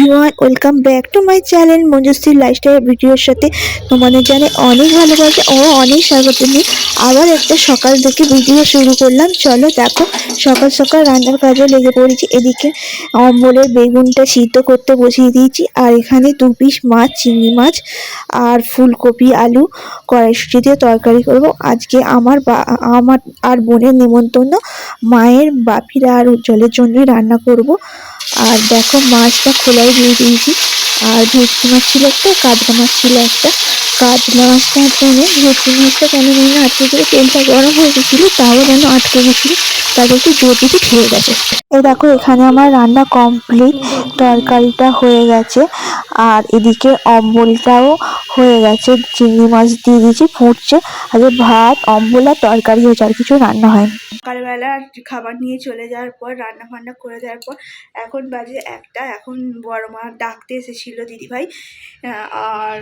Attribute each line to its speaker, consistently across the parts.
Speaker 1: Everyone welcome back to my channel Manjushree lifestyle ভিডিওর সাথে তোমাদের জানে অনেক ভালোবাসে ও অনেক স্বাগত নিয়ে আবার একটা সকাল থেকে ভিডিও শুরু করলাম। চলো দেখো, সকাল সকাল রান্নার কাজে লেগে পড়েছি। এদিকে অম্বলের বেগুনটা সিদ্ধ করতে বসিয়ে দিয়েছি আর এখানে দু পিস মাছ, চিংড়ি মাছ আর ফুলকপি, আলু, কড়াইশুটি দিয়ে তরকারি করব। আজকে আমার বা- আমার আর বোনের নিমন্ত্রণ মায়ের বাপিরা আর উজ্জ্বলের জন্যই রান্না করব। আর দেখো মাছটা খোলাই দিয়ে দিয়েছি। আর ভেটকি মাছ ছিল একটা কাতলা মাছ ছিল একটা। কাতলা মাছটা এনে ভেটকি মাছটা কেন জানি না আটকে গেলে তেলটা গরম হয়ে গেছিল, তাও যেন আটকে গেছিল। একটু জোর দিতে খেয়ে গেছে। এই দেখো, এখানে আমার রান্না কমপ্লিট তরকারিটা হয়ে গেছে। আর এদিকে অম্বলটাও হয়ে গেছে। চিংড়ি মাছ দিয়ে দিয়েছি, ফুটছে। আগে ভাত, অম্বল আর তরকারি হয়েছে, আর কিছু রান্না হয়নি। সকালবেলা খাবার নিয়ে চলে যাওয়ার পর রান্না ফান্না করে দেওয়ার পর, এখন বাজে একটা। এখন বড় মা ডাকতে এসেছিল দিদিভাই। আর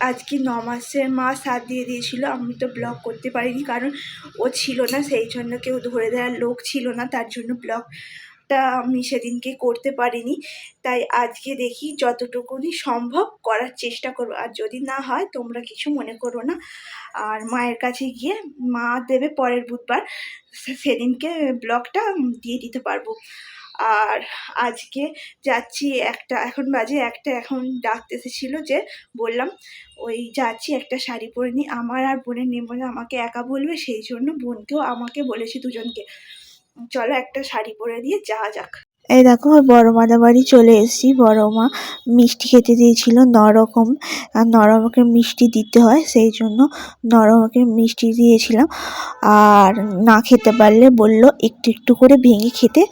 Speaker 1: আজকে ন মাসের মা সাথ দিয়ে দিয়েছিল, আমি তো ব্লগ করতে পারিনি কারণ ও ছিল না, সেই জন্য কেউ ধরে দেওয়ার লোক ছিল না, তার জন্য ব্লগটা আমি সেদিনকে করতে পারিনি। তাই আজকে দেখি যতটুকুনি সম্ভব করার চেষ্টা করব। আর যদি না হয়, তোমরা কিছু মনে করো না। আর মায়ের কাছে গিয়ে মা দেবে পরের বুধবার সেদিনকে ব্লগটা দিয়ে দিতে পারব। আর আজকে যাচ্ছি একটা, এখন বাজে একটা, এখন ডাকতে এসেছিল যে বললাম, ওই যাচ্ছি একটা শাড়ি পরে নিই আমার আর বোনের নেমনে আমাকে একা বলবে, সেই জন্য বোনকেও আমাকে বলেছি দুজনকে। চলো একটা শাড়ি পরে দিয়ে যাওয়া যাক। এই দেখো বড় মাদের বাড়ি চলে এসেছি। বড় মা মিষ্টি খেতে দিয়েছিল নরকম আর নরমকে মিষ্টি দিতে হয়, সেই জন্য নরমকে মিষ্টি দিয়েছিলাম। আর না খেতে পারলে বলল একটু একটু করে ভেঙে খেতে,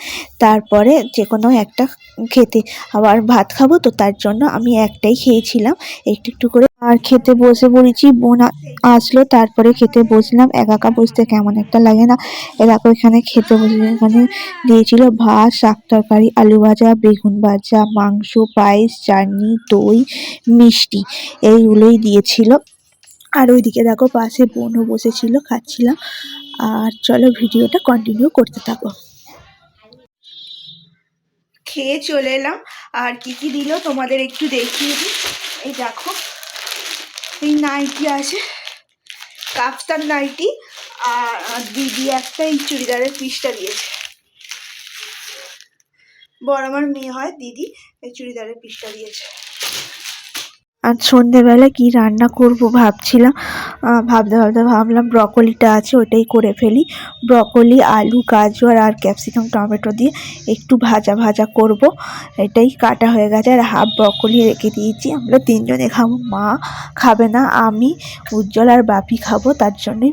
Speaker 1: তারপরে যে কোনো একটা খেতে। আবার ভাত খাব তো, তার জন্য আমি একটাই খেয়েছিলাম, একটু একটু করে। আর খেতে বসে পড়েছি, বোন আসলো, তারপরে খেতে বসলাম। একা একা বসতে কেমন একটা লাগে না। এ দেখো, এখানে খেতে বসে, এখানে দিয়েছিল ভাত, শাক তরকারি, আলু ভাজা, বেগুন ভাজা, মাংস, পায়েস, চাটনি, দই, মিষ্টি এইগুলোই দিয়েছিল। আর ওইদিকে দেখো পাশে বোনও বসেছিল, খাচ্ছিলাম। আর চলো ভিডিওটা কন্টিনিউ করতে থাকো। খেয়ে চলে এলাম। আর কি কি দিল তোমাদের একটু দেখিয়ে দিই। এই দেখো, এই নাইটি আছে, কাফতান নাইটি। আর দিদি একটা এই চুড়িদারের পিসটা দিয়েছে। বড় আমার মেয়ে হয়, দিদি চুড়িদারের পিসটা দিয়েছে। আর সন্ধেবেলা কি রান্না করব ভাবছিলাম ভাবতে ভাবতে ভাবলাম ব্রকলিটা আছে ওটাই করে ফেলি। ব্রকলি, আলু, গাজর আর ক্যাপসিকাম, টমেটো দিয়ে একটু ভাজা ভাজা করব। এটাই কাটা হয়ে গেছে, আর হাফ ব্রকলি রেখে দিয়েছি। আমরা তিনজনে খাব, মা খাবে না, আমি, উজ্জ্বল আর বাপি খাব, তার জন্যই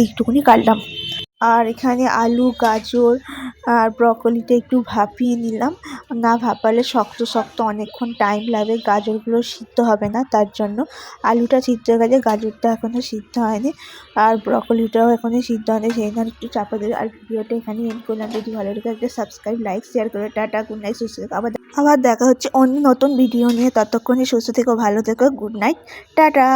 Speaker 1: এইটুকুনি কাটলাম। আর এখানে আলু, গাজর আর ব্রকলিটা একটু ভাপিয়ে নিলাম। না ভাপালে শক্ত শক্ত অনেকক্ষণ টাইম লাগবে গাজরগুলো সিদ্ধ হবে না তার জন্য। আলুটা সিদ্ধ গেছে গাজরটা এখনও সিদ্ধ হয়নি আর ব্রকলিটাও এখনও সিদ্ধ হয়নি, সেই জন্য একটু চাপা দেবে আর ভিডিওটা এখানে এন্ড করলাম। যদি ভালো লাগে একটা সাবস্ক্রাইব লাইক শেয়ার করে টাটা গুড নাইট সুস্থ থেকো। আবার আবার দেখা হচ্ছে অন্য নতুন ভিডিও নিয়ে। ততক্ষণে সুস্থ থেকো, ভালো থেকো গুড নাইট টাটা।